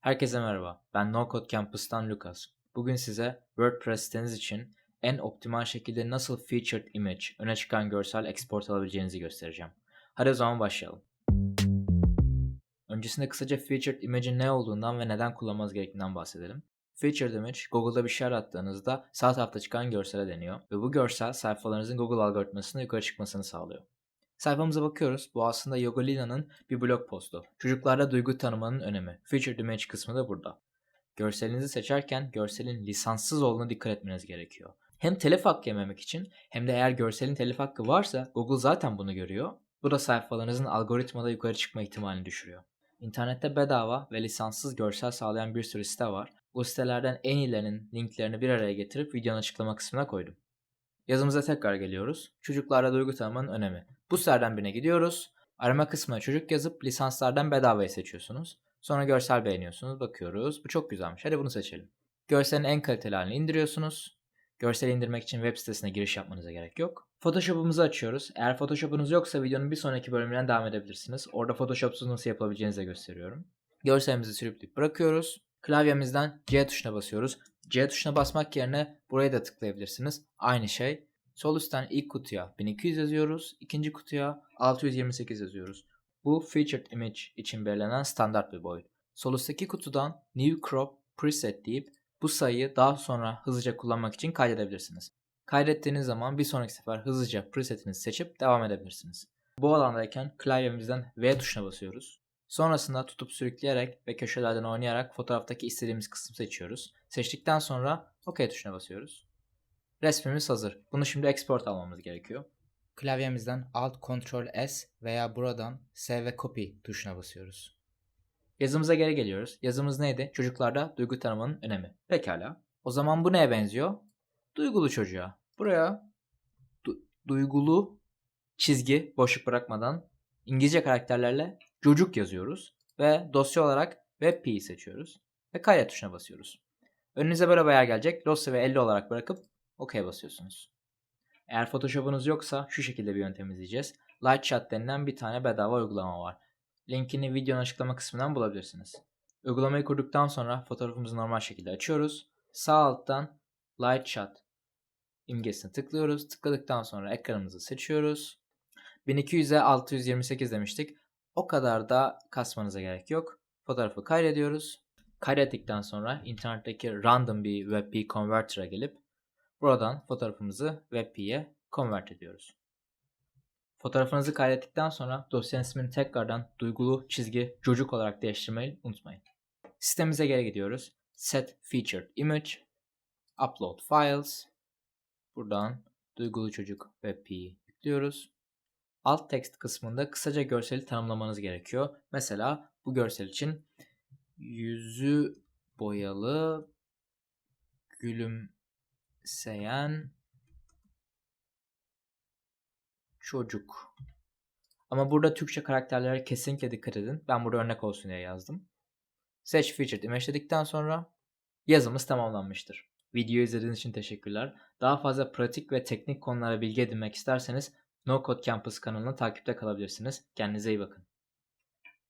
Herkese merhaba. Ben No Code Campus'tan Lucas. Bugün size WordPress siteniz için en optimal şekilde nasıl featured image, öne çıkan görsel export alabileceğinizi göstereceğim. Hadi o zaman başlayalım. Öncesinde kısaca featured image'in ne olduğundan ve neden kullanmanız gerektiğinden bahsedelim. Featured image, Google'da bir şey arattığınızda sağ tarafta çıkan görsele deniyor ve bu görsel sayfalarınızın Google algoritmasında yukarı çıkmasını sağlıyor. Sayfamıza bakıyoruz. Bu aslında Yogolina'nın bir blog postu. Çocuklarda duygu tanımanın önemi. Featured image kısmı da burada. Görselinizi seçerken görselin lisanssız olduğuna dikkat etmeniz gerekiyor. Hem telif hakkı yememek için hem de eğer görselin telif hakkı varsa Google zaten bunu görüyor. Bu da sayfalarınızın algoritmada yukarı çıkma ihtimalini düşürüyor. İnternette bedava ve lisanssız görsel sağlayan bir sürü site var. Bu sitelerden en iyilerinin linklerini bir araya getirip videonun açıklama kısmına koydum. Yazımıza tekrar geliyoruz. Çocuklarda duygu tanımanın önemi. Bu sitelerden birine gidiyoruz. Arama kısmına çocuk yazıp lisanslardan bedavayı seçiyorsunuz. Sonra görsel beğeniyorsunuz. Bakıyoruz. Bu çok güzelmiş. Hadi bunu seçelim. Görselin en kaliteli halini indiriyorsunuz. Görseli indirmek için web sitesine giriş yapmanıza gerek yok. Photoshop'umuzu açıyoruz. Eğer Photoshop'unuz yoksa videonun bir sonraki bölümünden devam edebilirsiniz. Orada Photoshop'suz nasıl yapabileceğinizi de gösteriyorum. Görselimizi sürükleyip bırakıyoruz. Klavyemizden C tuşuna basıyoruz. C tuşuna basmak yerine buraya da tıklayabilirsiniz. Aynı şey. Sol üstten ilk kutuya 1200 yazıyoruz. ikinci kutuya 628 yazıyoruz. Bu Featured Image için belirlenen standart bir boyut. Sol üstteki kutudan New Crop Preset deyip bu sayıyı daha sonra hızlıca kullanmak için kaydedebilirsiniz. Kaydettiğiniz zaman bir sonraki sefer hızlıca presetinizi seçip devam edebilirsiniz. Bu alandayken klavyemizden V tuşuna basıyoruz. Sonrasında tutup sürükleyerek ve köşelerden oynayarak fotoğraftaki istediğimiz kısmı seçiyoruz. Seçtikten sonra OK tuşuna basıyoruz. Resmimiz hazır. Bunu şimdi export almamız gerekiyor. Klavyemizden Alt Ctrl S veya buradan Save ve Copy tuşuna basıyoruz. Yazımıza geri geliyoruz. Yazımız neydi? Çocuklarda duygu tanımanın önemi. Pekala. O zaman bu neye benziyor? Duygulu çocuğa. Buraya du- duygulu çizgi boşluk bırakmadan İngilizce karakterlerle çocuk yazıyoruz ve dosya olarak WebP'yi seçiyoruz ve kaydet tuşuna basıyoruz. Önünüze böyle bir yer gelecek. Dosya ve 50 olarak bırakıp OK basıyorsunuz. Eğer Photoshop'unuz yoksa şu şekilde bir yöntem izleyeceğiz. Lightshot denilen bir tane bedava uygulama var. Linkini videonun açıklama kısmından bulabilirsiniz. Uygulamayı kurduktan sonra fotoğrafımızı normal şekilde açıyoruz. Sağ alttan Lightshot imgesine tıklıyoruz. Tıkladıktan sonra ekranımızı seçiyoruz. 1200'e 628 demiştik. O kadar da kasmanıza gerek yok. Fotoğrafı kaydediyoruz. Kaydettikten sonra internetteki random bir WebP converter'a gelip buradan fotoğrafımızı WebP'ye convert ediyoruz. Fotoğrafınızı kaydettikten sonra dosyanın ismini tekrardan duygulu çizgi çocuk olarak değiştirmeyi unutmayın. Sistemimize geri gidiyoruz. Set Featured Image, Upload Files. Buradan duygulu çocuk WebP'yi yüklüyoruz. Alt text kısmında kısaca görseli tanımlamanız gerekiyor. Mesela bu görsel için yüzü boyalı gülümseyen çocuk. Ama burada Türkçe karakterlere kesinlikle dikkat edin. Ben burada örnek olsun diye yazdım. Seç Featured Image dedikten sonra yazımız tamamlanmıştır. Videoyu izlediğiniz için teşekkürler. Daha fazla pratik ve teknik konulara bilgi edinmek isterseniz No Code Campus kanalını takipte kalabilirsiniz. Kendinize iyi bakın.